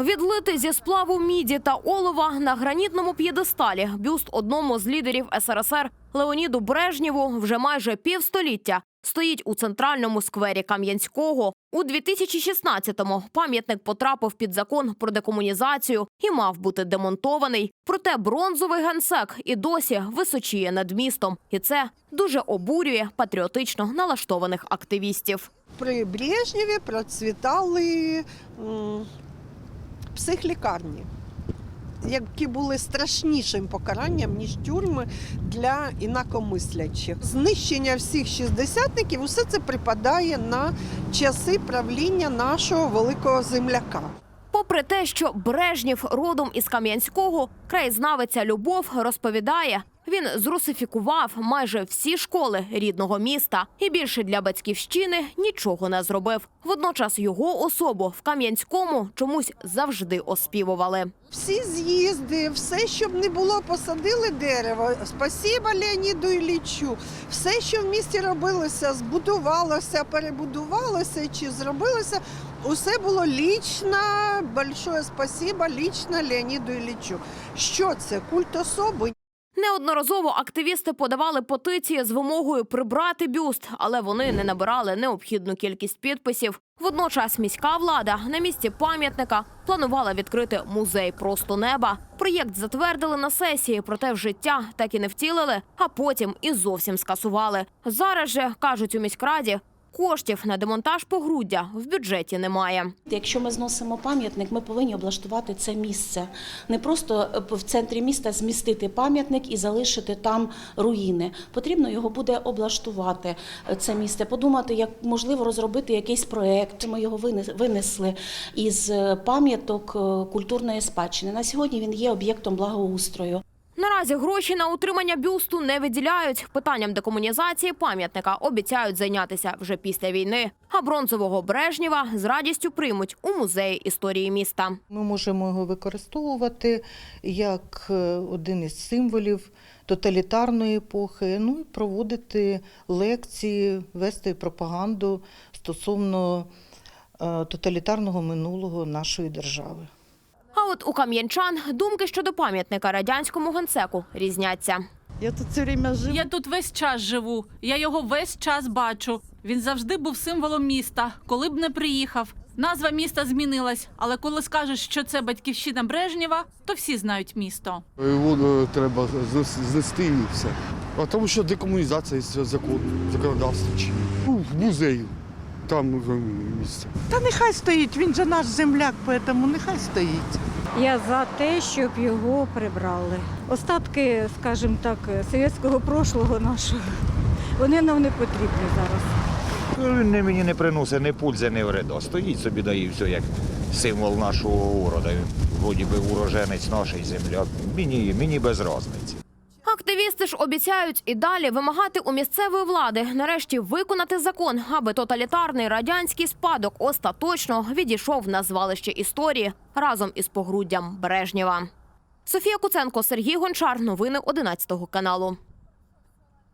Відлити зі сплаву міді та олова на гранітному п'єдесталі бюст одному з лідерів СРСР Леоніду Брежнєву вже майже півстоліття стоїть у центральному сквері Кам'янського. У 2016-му пам'ятник потрапив під закон про декомунізацію і мав бути демонтований. Проте бронзовий генсек і досі височіє над містом, і це дуже обурює патріотично налаштованих активістів. При Брежнєві процвітали психлікарні, які були страшнішим покаранням, ніж тюрми для інакомислячих. Знищення всіх шістдесятників усе це припадає на часи правління нашого великого земляка. Попри те, що Брежнєв родом із Кам'янського, краєзнавиця Любов розповідає, він зрусифікував майже всі школи рідного міста і більше для батьківщини нічого не зробив. Водночас його особу в Кам'янському чомусь завжди оспівували. Всі з'їзди, все, щоб не було, посадили дерево. Спасіба Леоніду Іллічу. Все, що в місті робилося, збудувалося, перебудувалося чи зробилося, усе було лічно, большое спасіба лічно Леоніду Іллічу. Що це? Культ особи? Неодноразово активісти подавали петиції з вимогою прибрати бюст, але вони не набирали необхідну кількість підписів. Водночас міська влада на місці пам'ятника планувала відкрити музей просто неба. Проєкт затвердили на сесії, проте в життя так і не втілили, а потім і зовсім скасували. Зараз же кажуть у міськраді. Коштів на демонтаж погруддя в бюджеті немає. Якщо ми зносимо пам'ятник, ми повинні облаштувати це місце. Не просто е, в центрі міста змістити пам'ятник і залишити там руїни. Потрібно його буде облаштувати е, це місце, подумати, як можливо розробити якийсь проект. Ми його винес- винесли із е, пам'яток культурної спадщини. На сьогодні він є об'єктом благоустрою. Наразі гроші на утримання бюсту не виділяють. Питанням декомунізації пам'ятника обіцяють зайнятися вже після війни. А бронзового Брежнєва з радістю приймуть у музеї історії міста. Ми можемо його використовувати як е, один із символів тоталітарної епохи, ну і проводити лекції, вести пропаганду стосовно е, тоталітарного минулого нашої держави. От у кам'янчан думки щодо пам'ятника радянському генсеку різняться. Я тут все время живу. Я тут весь час живу. Я його весь час бачу. Він завжди був символом міста, коли б не приїхав. Назва міста змінилась, але коли скажеш, що це батьківщина Брежнєва, то всі знають місто. Його е, треба знес- знести і все. А тому що декомунізація з закон, законодавства чи ну, в музеї. Там е, місце. Та нехай стоїть, він же наш земляк, тому нехай стоїть. Я за те, щоб його прибрали. Остатки, скажімо так, совєтського прошлого нашого, вони нам не потрібні зараз. Ну, Він мені не приносить ні пользи, ні вреда. Стоїть собі да і все як символ нашого города. Він вроді би уроженець нашої землі. Мені, мені без різниці. Активісти ж обіцяють і далі вимагати у місцевої влади нарешті виконати закон, аби тоталітарний радянський спадок остаточно відійшов на звалище історії разом із погруддям Брежнєва. Софія Куценко, Сергій Гончар. Новини 11 каналу.